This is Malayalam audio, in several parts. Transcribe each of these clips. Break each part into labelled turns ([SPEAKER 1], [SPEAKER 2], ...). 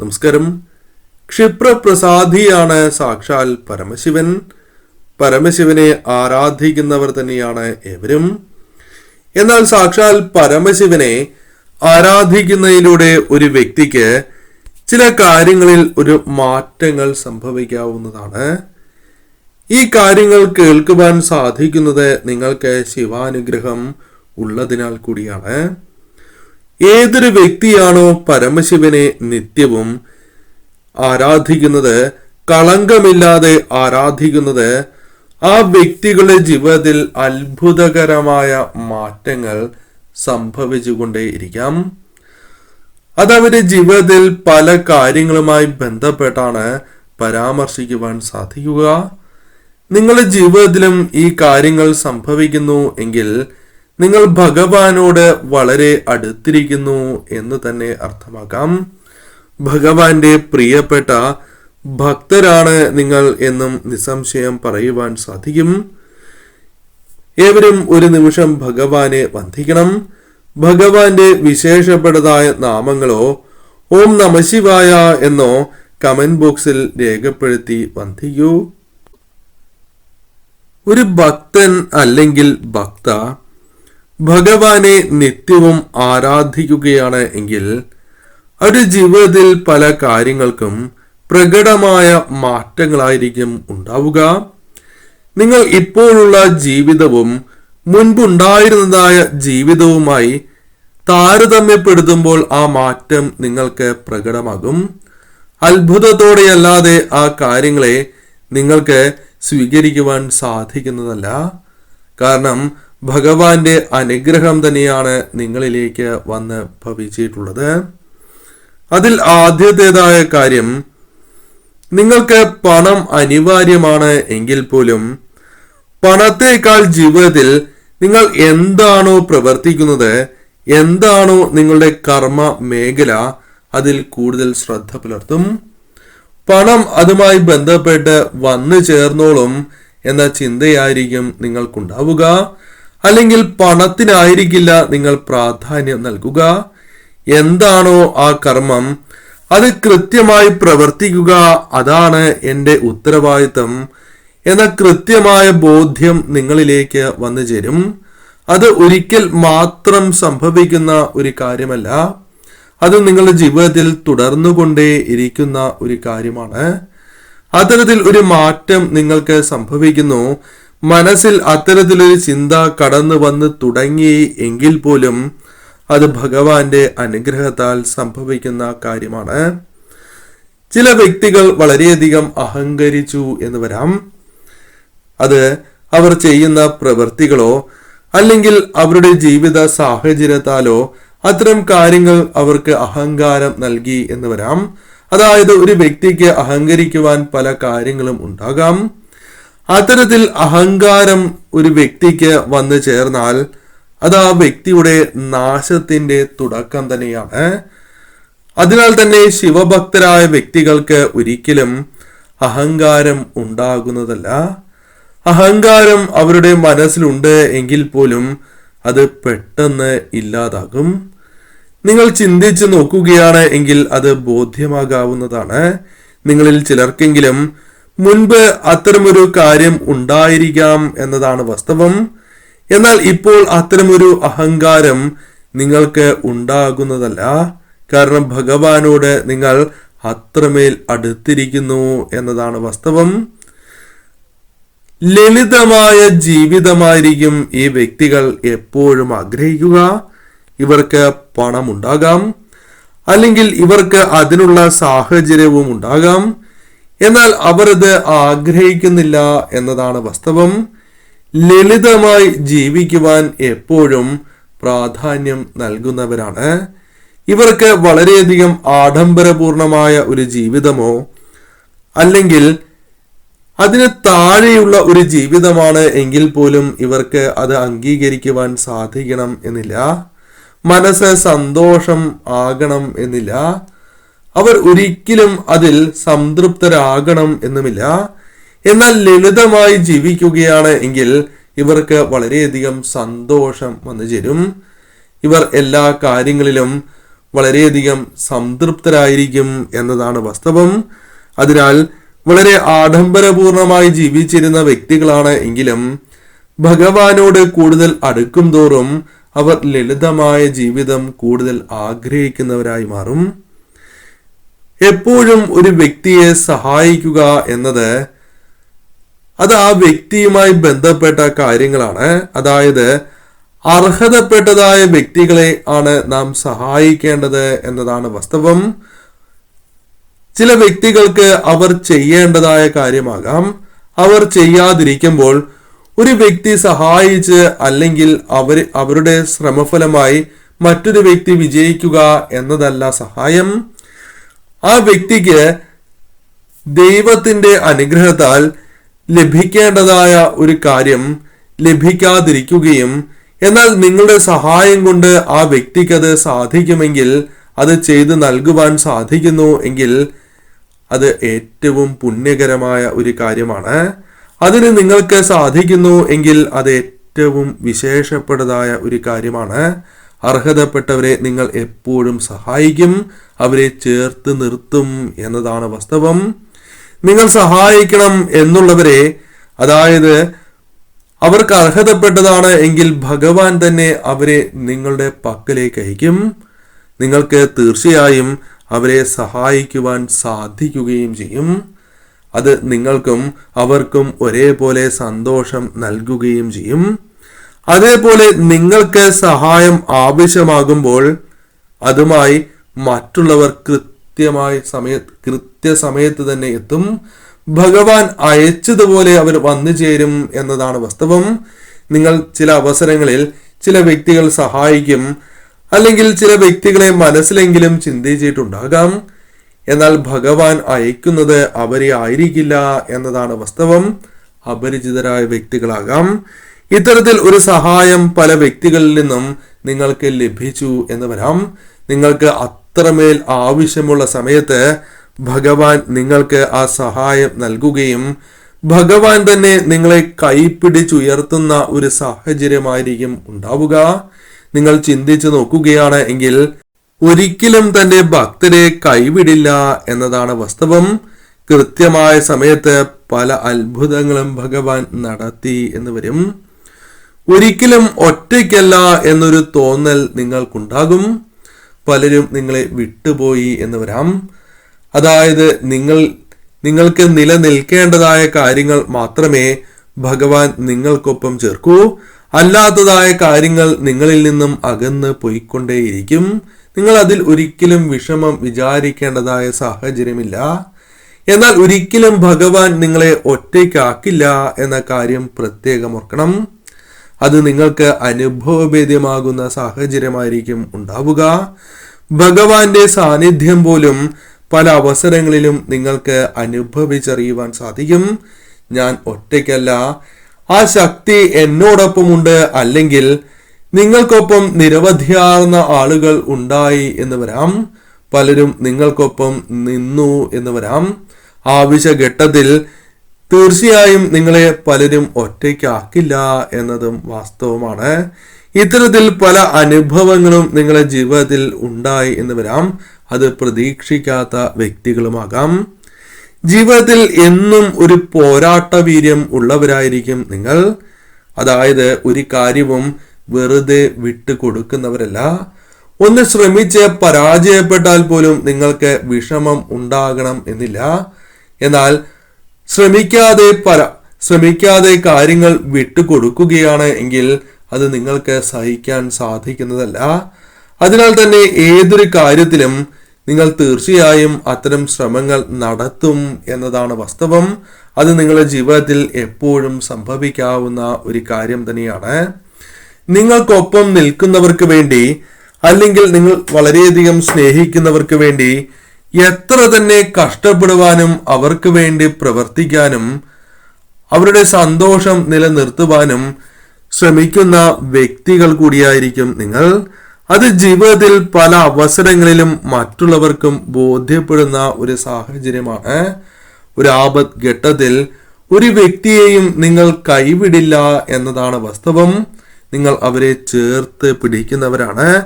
[SPEAKER 1] നമസ്കാരം. ക്ഷിപ്രപ്രസാദിയാണ് സാക്ഷാൽ പരമശിവൻ. പരമശിവനെ ആരാധിക്കുന്നവർ തന്നെയാണ് എവരും എന്നാൽ സാക്ഷാൽ പരമശിവനെ ആരാധിക്കുന്നതിലൂടെ ഒരു വ്യക്തിക്ക് ചില കാര്യങ്ങളിൽ ഒരു മാറ്റങ്ങൾ സംഭവിക്കാവുന്നതാണ്. ഈ കാര്യങ്ങൾ കേൾക്കുവാൻ സാധിക്കുന്നത് നിങ്ങൾക്ക് ശിവാനുഗ്രഹം ഉള്ളതിനാൽ കൂടിയാണ്. ഏതൊരു വ്യക്തിയാണോ പരമശിവനെ നിത്യവും ആരാധിക്കുന്നത്? കളങ്കമില്ലാതെ ആരാധിക്കുന്നത് ആ വ്യക്തികളുടെ ജീവിതത്തിൽ അത്ഭുതകരമായ മാറ്റങ്ങൾ സംഭവിച്ചുകൊണ്ടേയിരിക്കാം. അതവരുടെ ജീവിതത്തിൽ പല കാര്യങ്ങളുമായി ബന്ധപ്പെട്ടാണ് പരാമർശിക്കുവാൻ സാധിക്കുക. നിങ്ങളുടെ ജീവിതത്തിലും ഈ കാര്യങ്ങൾ സംഭവിക്കുന്നു എങ്കിൽ നിങ്ങൾ ഭഗവാനോട് വളരെ അടുത്തിരിക്കുന്നു എന്ന് തന്നെ അർത്ഥമാക്കാം. ഭഗവാന്റെ പ്രിയപ്പെട്ട ഭക്തരാണ് നിങ്ങൾ എന്നും നിസ്സംശയം പറയുവാൻ സാധിക്കും. ഏവരും ഒരു നിമിഷം ഭഗവാനെ വന്ദിക്കണം. ഭഗവാന്റെ വിശേഷപ്പെട്ടതായ നാമങ്ങളോ ഓം നമശിവായ എന്നോ കമന്റ് ബോക്സിൽ രേഖപ്പെടുത്തി വന്ദിക്കൂ. ഒരു ഭക്തൻ അല്ലെങ്കിൽ ഭക്ത ഭഗവാനെ നിത്യവും ആരാധിക്കുകയാണ് എങ്കിൽ ഒരു ജീവിതത്തിൽ പല കാര്യങ്ങൾക്കും പ്രകടമായ മാറ്റങ്ങളായിരിക്കും ഉണ്ടാവുക. നിങ്ങൾ ഇപ്പോഴുള്ള ജീവിതവും മുൻപുണ്ടായിരുന്നതായ ജീവിതവുമായി താരതമ്യപ്പെടുത്തുമ്പോൾ ആ മാറ്റം നിങ്ങൾക്ക് പ്രകടമാകും. അത്ഭുതത്തോടെയല്ലാതെ ആ കാര്യങ്ങളെ നിങ്ങൾക്ക് സ്വീകരിക്കുവാൻ സാധിക്കുന്നതല്ല. കാരണം ഭഗവാന്റെ അനുഗ്രഹം തന്നെയാണ് നിങ്ങളിലേക്ക് വന്ന് ഭവിച്ചിട്ടുള്ളത്. അതിൽ ആദ്യത്തേതായ കാര്യം നിങ്ങൾക്ക് പണം അനിവാര്യമാണ് എങ്കിൽ പോലും പണത്തേക്കാൾ ജീവിതത്തിൽ നിങ്ങൾ എന്താണോ പ്രവർത്തിക്കുന്നത് എന്താണോ നിങ്ങളുടെ കർമ്മ മേഖല അതിൽ കൂടുതൽ ശ്രദ്ധ പുലർത്തും. പണം അതുമായി ബന്ധപ്പെട്ട് വന്നു ചേർന്നോളും എന്ന ചിന്തയായിരിക്കും നിങ്ങൾക്കുണ്ടാവുക. അല്ലെങ്കിൽ പണത്തിനായിരിക്കില്ല നിങ്ങൾ പ്രാധാന്യം നൽകുക. എന്താണോ ആ കർമ്മം അത് കൃത്യമായി പ്രവർത്തിക്കുക അതാണ് എന്റെ ഉത്തരവാദിത്തം എന്ന കൃത്യമായ ബോധ്യം നിങ്ങളിലേക്ക് വന്നു ചേരും. അത് ഒരിക്കൽ മാത്രം സംഭവിക്കുന്ന ഒരു കാര്യമല്ല. അത് നിങ്ങളുടെ ജീവിതത്തിൽ തുടർന്നുകൊണ്ടേ ഇരിക്കുന്ന ഒരു കാര്യമാണ്. അത്തരത്തിൽ ഒരു മാറ്റം നിങ്ങൾക്ക് സംഭവിക്കുന്നു. മനസ്സിൽ അത്തരത്തിലൊരു ചിന്ത കടന്നു വന്ന് തുടങ്ങി എങ്കിൽ പോലും അത് ഭഗവാന്റെ അനുഗ്രഹത്താൽ സംഭവിക്കുന്ന കാര്യമാണ്. ചില വ്യക്തികൾ വളരെയധികം അഹങ്കരിച്ചു എന്ന് വരാം. അത് അവർ ചെയ്യുന്ന പ്രവൃത്തികളോ അല്ലെങ്കിൽ അവരുടെ ജീവിത സാഹചര്യത്താലോ അത്തരം കാര്യങ്ങൾ അവർക്ക് അഹങ്കാരം നൽകി എന്ന് വരാം. അതായത് ഒരു വ്യക്തിക്ക് അഹങ്കരിക്കുവാൻ പല കാര്യങ്ങളും ഉണ്ടാകാം. അത്തരത്തിൽ അഹങ്കാരം ഒരു വ്യക്തിക്ക് വന്നു ചേർന്നാൽ അത് ആ വ്യക്തിയുടെ നാശത്തിന്റെ തുടക്കം തന്നെയാണ്. അതിനാൽ തന്നെ ശിവഭക്തരായ വ്യക്തികൾക്ക് ഒരിക്കലും അഹങ്കാരം ഉണ്ടാകുന്നതല്ല. അഹങ്കാരം അവരുടെ മനസ്സിലുണ്ട് എങ്കിൽ പോലും അത് പെട്ടെന്ന് ഇല്ലാതാകും. നിങ്ങൾ ചിന്തിച്ച് നോക്കുകയാണ് എങ്കിൽ അത് ബോധ്യമാകാവുന്നതാണ്. നിങ്ങളിൽ ചിലർക്കെങ്കിലും മുൻപ് അത്തരമൊരു കാര്യം ഉണ്ടായിരിക്കാം എന്നതാണ് വാസ്തവം. എന്നാൽ ഇപ്പോൾ അത്തരമൊരു അഹങ്കാരം നിങ്ങൾക്ക് ഉണ്ടാകുന്നതല്ല. കാരണം ഭഗവാനോട് നിങ്ങൾ അത്രമേൽ അടുത്തിരിക്കുന്നു എന്നതാണ് വാസ്തവം. ലളിതമായ ജീവിതമായിരിക്കും ഈ വ്യക്തികൾ എപ്പോഴും ആഗ്രഹിക്കുക. ഇവർക്ക് പണമുണ്ടാകാം. അല്ലെങ്കിൽ ഇവർക്ക് അതിനുള്ള സാഹചര്യവും ഉണ്ടാകാം. എന്നാൽ അവർ ആഗ്രഹിക്കുന്നില്ല എന്നതാണ് വാസ്തവം. ലളിതമായി ജീവിക്കുവാൻ എപ്പോഴും പ്രാധാന്യം നൽകുന്നവരാണ്. ഇവർക്ക് വളരെയധികം ആഡംബരപൂർണമായ ഒരു ജീവിതമോ അല്ലെങ്കിൽ അതിന് താഴെയുള്ള ഒരു ജീവിതമാണ് എങ്കിൽ പോലും ഇവർക്ക് അത് അംഗീകരിക്കുവാൻ സാധിക്കണം എന്നില്ല. മനസ്സ് സന്തോഷം ആകണം എന്നില്ല. അവർ ഒരിക്കലും അതിൽ സംതൃപ്തരാകണം എന്നുമില്ല. എന്നാൽ ലളിതമായി ജീവിക്കുകയാണ് എങ്കിൽ ഇവർക്ക് വളരെയധികം സന്തോഷം വന്നു ചേരും. ഇവർ എല്ലാ കാര്യങ്ങളിലും വളരെയധികം സംതൃപ്തരായിരിക്കും എന്നതാണ് വാസ്തവം. അതിനാൽ വളരെ ആഡംബരപൂർണമായി ജീവിച്ചിരുന്ന വ്യക്തികളാണ് എങ്കിലും ഭഗവാനോട് കൂടുതൽ അടുക്കും തോറും അവർ ലളിതമായ ജീവിതം കൂടുതൽ ആഗ്രഹിക്കുന്നവരായി മാറും. എപ്പോഴും ഒരു വ്യക്തിയെ സഹായിക്കുക എന്നത് അത് ആ വ്യക്തിയുമായി ബന്ധപ്പെട്ട കാര്യങ്ങളാണ്. അതായത് അർഹതപ്പെട്ടതായ വ്യക്തികളെ ആണ് നാം സഹായിക്കേണ്ടത് എന്നതാണ് വാസ്തവം. ചില വ്യക്തികൾക്ക് അവർ ചെയ്യേണ്ടതായ കാര്യമാകാം. അവർ ചെയ്യാതിരിക്കുമ്പോൾ ഒരു വ്യക്തി സഹായിച്ച് അല്ലെങ്കിൽ അവർ അവരുടെ ശ്രമഫലമായി മറ്റൊരു വ്യക്തി വിജയിക്കുക എന്നതല്ല സഹായം. ആ വ്യക്തിക്ക് ദൈവത്തിന്റെ അനുഗ്രഹത്താൽ ലഭിക്കേണ്ടതായ ഒരു കാര്യം ലഭിക്കാതിരിക്കുകയും എന്നാൽ നിങ്ങളുടെ സഹായം കൊണ്ട് ആ വ്യക്തിക്ക് അത് സാധിക്കുമെങ്കിൽ അത് ചെയ്ത് നൽകുവാൻ സാധിക്കുന്നു എങ്കിൽ അത് ഏറ്റവും പുണ്യകരമായ ഒരു കാര്യമാണ്. അതിന് നിങ്ങൾക്ക് സാധിക്കുന്നു എങ്കിൽ അത് ഏറ്റവും വിശേഷപ്പെട്ടതായ ഒരു കാര്യമാണ്. അർഹതപ്പെട്ടവരെ നിങ്ങൾ എപ്പോഴും സഹായിക്കും അവരെ ചേർത്ത് നിർത്തും എന്നതാണ് വാസ്തവം. നിങ്ങൾ സഹായിക്കണം എന്നുള്ളവരെ അതായത് അവർക്ക് അർഹതപ്പെട്ടതാണ് എങ്കിൽ ഭഗവാൻ തന്നെ അവരെ നിങ്ങളുടെ പക്കലേക്ക് അയക്കും. നിങ്ങൾക്ക് തീർച്ചയായും അവരെ സഹായിക്കുവാൻ സാധിക്കുകയും ചെയ്യും. അത് നിങ്ങൾക്കും അവർക്കും ഒരേപോലെ സന്തോഷം നൽകുകയും ചെയ്യും. അതേപോലെ നിങ്ങൾക്ക് സഹായം ആവശ്യമാകുമ്പോൾ അതുമായി മറ്റുള്ളവർ കൃത്യമായി സമയ കൃത്യസമയത്ത് തന്നെ എത്തും. ഭഗവാൻ അയച്ചതുപോലെ അവർ വന്നു ചേരും എന്നതാണ് വാസ്തവം. നിങ്ങൾ ചില അവസരങ്ങളിൽ ചില വ്യക്തികൾ സഹായിക്കും അല്ലെങ്കിൽ ചില വ്യക്തികളെ മനസ്സിലെങ്കിലും ചിന്തിച്ചിട്ടുണ്ടാകാം. എന്നാൽ ഭഗവാൻ അയക്കുന്നത് അവരെ ആയിരിക്കില്ല എന്നതാണ് വാസ്തവം. അപരിചിതരായ വ്യക്തികളാകാം. ഇത്തരത്തിൽ ഒരു സഹായം പല വ്യക്തികളിൽ നിന്നും നിങ്ങൾക്ക് ലഭിച്ചു എന്ന് വരാം. നിങ്ങൾക്ക് അത്രമേൽ ആവശ്യമുള്ള സമയത്ത് ഭഗവാൻ നിങ്ങൾക്ക് ആ സഹായം നൽകുകയും ഭഗവാൻ തന്നെ നിങ്ങളെ കൈപ്പിടിച്ചുയർത്തുന്ന ഒരു സാഹചര്യമായിരിക്കും ഉണ്ടാവുക. നിങ്ങൾ ചിന്തിച്ചു നോക്കുകയാണ് എങ്കിൽ ഒരിക്കലും തന്റെ ഭക്തരെ കൈവിടില്ല എന്നതാണ് വാസ്തവം. കൃത്യമായ സമയത്ത് പല അത്ഭുതങ്ങളും ഭഗവാൻ നടത്തി എന്ന് വരും. ഒരിക്കലും ഒറ്റയ്ക്കല്ല എന്നൊരു തോന്നൽ നിങ്ങൾക്കുണ്ടാകും. പലരും നിങ്ങളെ വിട്ടുപോയി എന്ന് വരാം. അതായത് നിങ്ങൾ നിങ്ങൾക്ക് നിലനിൽക്കേണ്ടതായ കാര്യങ്ങൾ മാത്രമേ ഭഗവാൻ നിങ്ങൾക്കൊപ്പം ചേർക്കൂ. അല്ലാത്തതായ കാര്യങ്ങൾ നിങ്ങളിൽ നിന്നും അകന്ന് പോയിക്കൊണ്ടേയിരിക്കും. നിങ്ങൾ അതിൽ ഒരിക്കലും വിഷമം വിചാരിക്കേണ്ടതായ സാഹചര്യമില്ല. എന്നാൽ ഒരിക്കലും ഭഗവാൻ നിങ്ങളെ ഒറ്റയ്ക്കാക്കില്ല എന്ന കാര്യം പ്രത്യേകം ഓർക്കണം. അത് നിങ്ങൾക്ക് അനുഭവഭേദ്യമാകുന്ന സാഹചര്യമായിരിക്കും ഉണ്ടാവുക. ഭഗവാന്റെ സാന്നിധ്യം പോലും പല അവസരങ്ങളിലും നിങ്ങൾക്ക് അനുഭവിച്ചറിയുവാൻ സാധിക്കും. ഞാൻ ഒറ്റയ്ക്കല്ല. ആ ശക്തി എന്നോടൊപ്പമുണ്ട്. അല്ലെങ്കിൽ നിങ്ങൾക്കൊപ്പം നിരവധിയാർന്ന ആളുകൾ ഉണ്ടായി എന്ന് വരാം. പലരും നിങ്ങൾക്കൊപ്പം നിന്നു എന്ന് വരാം. ആവശ്യഘട്ടത്തിൽ തീർച്ചയായും നിങ്ങളെ പലരും ഒറ്റയ്ക്കാക്കില്ല എന്നതും വാസ്തവമാണ്. ഇത്തരത്തിൽ പല അനുഭവങ്ങളും നിങ്ങളുടെ ജീവിതത്തിൽ ഉണ്ടായി എന്ന് വരാം. അത് പ്രതീക്ഷിക്കാത്ത വ്യക്തികളുമാകാം. ജീവിതത്തിൽ എന്നും ഒരു പോരാട്ട വീര്യം ഉള്ളവരായിരിക്കും നിങ്ങൾ. അതായത് ഒരു കാര്യവും വെറുതെ വിട്ടു കൊടുക്കുന്നവരല്ല ഒന്ന് ശ്രമിച്ച് പരാജയപ്പെട്ടാൽ പോലും നിങ്ങൾക്ക് വിഷമം ഉണ്ടാകണം എന്നില്ല. എന്നാൽ ശ്രമിക്കാതെ പര ശ്രമിക്കാതെ കാര്യങ്ങൾ വിട്ടുകൊടുക്കുകയാണ് എങ്കിൽ അത് നിങ്ങൾക്ക് സഹിക്കാൻ സാധിക്കുന്നതല്ല. അതിനാൽ തന്നെ ഏതൊരു കാര്യത്തിലും നിങ്ങൾ തീർച്ചയായും അത്തരം ശ്രമങ്ങൾ നടത്തും എന്നതാണ് വാസ്തവം. അത് നിങ്ങളുടെ ജീവിതത്തിൽ എപ്പോഴും സംഭവിക്കാവുന്ന ഒരു കാര്യം തന്നെയാണ്. നിങ്ങൾക്കൊപ്പം നിൽക്കുന്നവർക്ക് വേണ്ടി അല്ലെങ്കിൽ നിങ്ങൾ വളരെയധികം സ്നേഹിക്കുന്നവർക്ക് വേണ്ടി എത്ര തന്നെ കഷ്ടപ്പെടുവാനും അവർക്ക് വേണ്ടി പ്രവർത്തിക്കാനും അവരുടെ സന്തോഷം നിലനിർത്തുവാനും ശ്രമിക്കുന്ന വ്യക്തികൾ കൂടിയായിരിക്കും നിങ്ങൾ. അത് ജീവിതത്തിൽ പല അവസരങ്ങളിലും മറ്റുള്ളവർക്കും ബോധ്യപ്പെടുന്ന ഒരു സാഹചര്യമാണ്. ഒരു ആപത് ഘട്ടത്തിൽ ഒരു വ്യക്തിയെയും നിങ്ങൾ കൈവിടില്ല എന്നതാണ് വാസ്തവം. നിങ്ങൾ അവരെ ചേർത്ത് പിടിക്കുന്നവരാണ്.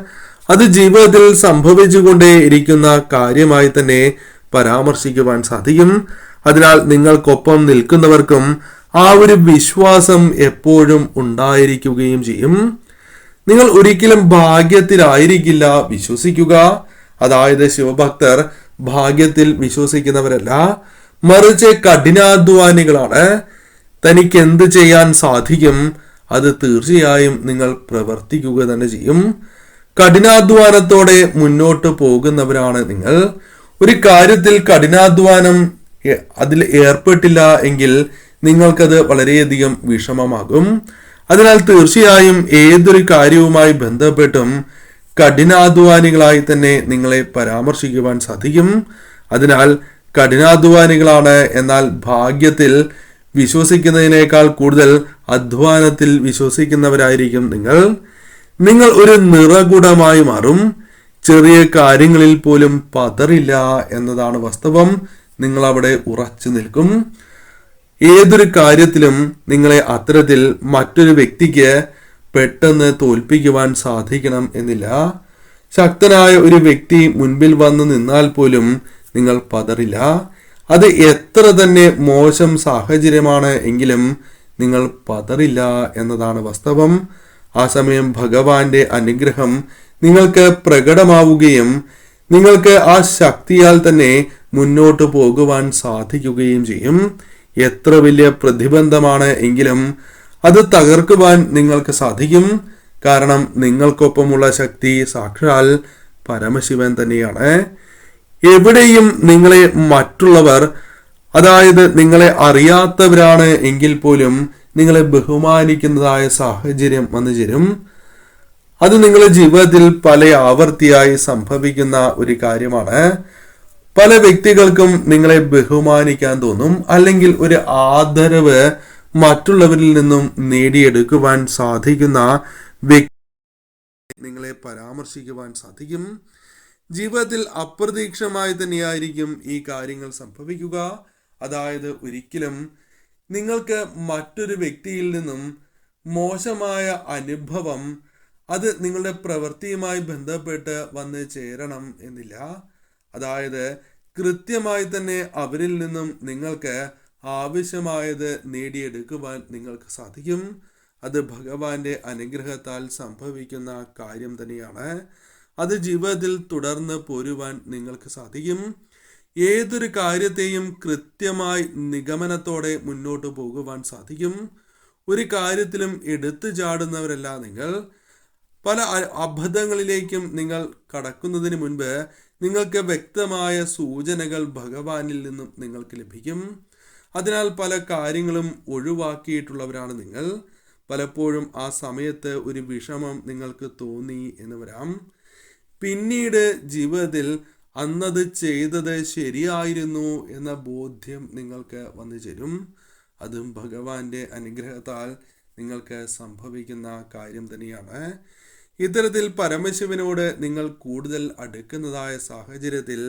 [SPEAKER 1] അത് ജീവിതത്തിൽ സംഭവിച്ചുകൊണ്ടേ ഇരിക്കുന്ന കാര്യമായി തന്നെ പരാമർശിക്കുവാൻ സാധിക്കും. അതിനാൽ നിങ്ങൾക്കൊപ്പം നിൽക്കുന്നവർക്കും ആ ഒരു വിശ്വാസം എപ്പോഴും ഉണ്ടായിരിക്കുകയും ചെയ്യും. നിങ്ങൾ ഒരിക്കലും ഭാഗ്യത്തിലായിരിക്കില്ല വിശ്വസിക്കുക. അതായത് ശിവഭക്തർ ഭാഗ്യത്തിൽ വിശ്വസിക്കുന്നവരല്ല. മറിച്ച് കഠിനാധ്വാനികളാണ്. തനിക്ക് എന്ത് ചെയ്യാൻ സാധിക്കും അത് തീർച്ചയായും നിങ്ങൾ പ്രവർത്തിക്കുക തന്നെ ചെയ്യും. കഠിനാധ്വാനത്തോടെ മുന്നോട്ട് പോകുന്നവരാണ് നിങ്ങൾ. ഒരു കാര്യത്തിൽ കഠിനാധ്വാനം അതിൽ ഏർപ്പെട്ടില്ല എങ്കിൽ നിങ്ങൾക്കത് വളരെയധികം വിഷമമാകും. അതിനാൽ തീർച്ചയായും ഏതൊരു കാര്യവുമായി ബന്ധപ്പെട്ടും കഠിനാധ്വാനികളായി തന്നെ നിങ്ങളെ പരാമർശിക്കുവാൻ സാധിക്കും. അതിനാൽ കഠിനാധ്വാനികളാണ് എന്നാൽ ഭാഗ്യത്തിൽ വിശ്വസിക്കുന്നതിനേക്കാൾ കൂടുതൽ അധ്വാനത്തിൽ വിശ്വസിക്കുന്നവരായിരിക്കും നിങ്ങൾ. നിങ്ങൾ ഒരു നിറകുടമായി മാറും. ചെറിയ കാര്യങ്ങളിൽ പോലും പതറില്ല എന്നതാണ് വാസ്തവം. നിങ്ങൾ അവിടെ ഉറച്ചു നിൽക്കും. ഏതൊരു കാര്യത്തിലും നിങ്ങളെ അത്തരത്തിൽ മറ്റൊരു വ്യക്തിക്ക് പെട്ടെന്ന് തോൽപ്പിക്കുവാൻ സാധിക്കണം എന്നില്ല. ശക്തനായ ഒരു വ്യക്തി മുൻപിൽ വന്ന് നിന്നാൽ പോലും നിങ്ങൾ പതറില്ല. അത് എത്ര തന്നെ മോശം സാഹചര്യമാണ് എങ്കിലും നിങ്ങൾ പതറില്ല എന്നതാണ് വാസ്തവം. ആ സമയം ഭഗവാന്റെ അനുഗ്രഹം നിങ്ങൾക്ക് പ്രകടമാവുകയും നിങ്ങൾക്ക് ആ ശക്തിയാൽ തന്നെ മുന്നോട്ട് പോകുവാൻ സാധിക്കുകയും ചെയ്യും. എത്ര വലിയ പ്രതിബന്ധമാണ് എങ്കിലും അത് തകർക്കുവാൻ നിങ്ങൾക്ക് സാധിക്കും. കാരണം നിങ്ങൾക്കൊപ്പമുള്ള ശക്തി സാക്ഷാൽ പരമശിവൻ തന്നെയാണ്. എവിടെയും നിങ്ങളെ മറ്റുള്ളവർ അതായത് നിങ്ങളെ അറിയാത്തവരാണ് എങ്കിൽ പോലും നിങ്ങളെ ബഹുമാനിക്കുന്നതായ സാഹചര്യം വന്നു ചേരും. അത് നിങ്ങളുടെ ജീവിതത്തിൽ പല ആവർത്തിയായി സംഭവിക്കുന്ന ഒരു കാര്യമാണ്. പല വ്യക്തികൾക്കും നിങ്ങളെ ബഹുമാനിക്കാൻ തോന്നും അല്ലെങ്കിൽ ഒരു ആദരവ് മറ്റുള്ളവരിൽ നിന്നും നേടിയെടുക്കുവാൻ സാധിക്കുന്ന വ്യക്തി നിങ്ങളെ പരാമർശിക്കുവാൻ സാധിക്കും. ജീവിതത്തിൽ അപ്രതീക്ഷമായി തന്നെയായിരിക്കും ഈ കാര്യങ്ങൾ സംഭവിക്കുക. അതായത് ഒരിക്കലും നിങ്ങൾക്ക് മറ്റൊരു വ്യക്തിയിൽ നിന്നും മോശമായ അനുഭവം അത് നിങ്ങളുടെ പ്രവൃത്തിയുമായി ബന്ധപ്പെട്ട് വന്ന് ചേരണം എന്നില്ല. അതായത് കൃത്യമായി തന്നെ അവരിൽ നിന്നും നിങ്ങൾക്ക് ആവശ്യമായത് നേടിയെടുക്കുവാൻ നിങ്ങൾക്ക് സാധിക്കും. അത് ഭഗവാന്റെ അനുഗ്രഹത്താൽ സംഭവിക്കുന്ന കാര്യം തന്നെയാണ്. അത് ജീവിതത്തിൽ തുടർന്ന് പോരുവാൻ നിങ്ങൾക്ക് സാധിക്കും. ഏതൊരു കാര്യത്തെയും കൃത്യമായി നിഗമനത്തോടെ മുന്നോട്ട് പോകുവാൻ സാധിക്കും. ഒരു കാര്യത്തിലും എടുത്തു ചാടുന്നവരല്ല നിങ്ങൾ. പല അബദ്ധങ്ങളിലേക്കും നിങ്ങൾ കടക്കുന്നതിന് മുൻപ് നിങ്ങൾക്ക് വ്യക്തമായ സൂചനകൾ ഭഗവാനിൽ നിന്നും നിങ്ങൾക്ക് ലഭിക്കും. അതിനാൽ പല കാര്യങ്ങളും ഒഴിവാക്കിയിട്ടുള്ളവരാണ് നിങ്ങൾ. പലപ്പോഴും ആ സമയത്ത് ഒരു വിഷമം നിങ്ങൾക്ക് തോന്നി എന്ന് വരാം. പിന്നീട് ജീവിതത്തിൽ അന്നത് ചെയ്തത് ശരിയായിരുന്നു എന്ന ബോധ്യം നിങ്ങൾക്ക് വന്നു ചേരും. അതും ഭഗവാന്റെ അനുഗ്രഹത്താൽ നിങ്ങൾക്ക് സംഭവിക്കുന്ന കാര്യം തന്നെയാണ്. ഇത്തരത്തിൽ പരമശിവനോട് നിങ്ങൾ കൂടുതൽ അടുക്കുന്നതായ സാഹചര്യത്തിൽ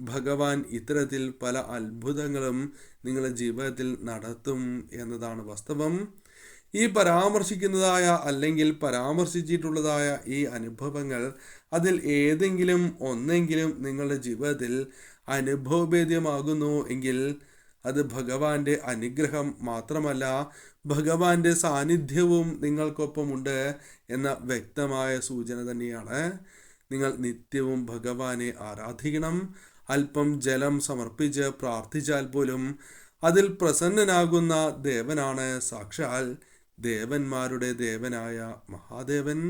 [SPEAKER 1] ഭഗവാൻ ഇത്തരത്തിൽ പല അത്ഭുതങ്ങളും നിങ്ങളുടെ ജീവിതത്തിൽ നടത്തും എന്നതാണ് വാസ്തവം. ഈ പരാമർശിക്കുന്നതായ അല്ലെങ്കിൽ പരാമർശിച്ചിട്ടുള്ളതായ ഈ അനുഭവങ്ങൾ അതിൽ ഏതെങ്കിലും ഒന്നെങ്കിലും നിങ്ങളുടെ ജീവിതത്തിൽ അനുഭവഭേദ്യമാകുന്നു എങ്കിൽ അത് ഭഗവാന്റെ അനുഗ്രഹം മാത്രമല്ല ഭഗവാന്റെ സാന്നിധ്യവും നിങ്ങൾക്കൊപ്പമുണ്ട് എന്ന വ്യക്തമായ സൂചന തന്നെയാണ്. നിങ്ങൾ നിത്യവും ഭഗവാനെ ആരാധിക്കണം. അല്പം ജലം സമർപ്പിച്ച് പ്രാർത്ഥിച്ചാൽ പോലും അതിൽ പ്രസന്നനാകുന്ന ദേവനാണ് സാക്ഷാൽ ദേവന്മാരുടെ ദേവനായ മഹാദേവൻ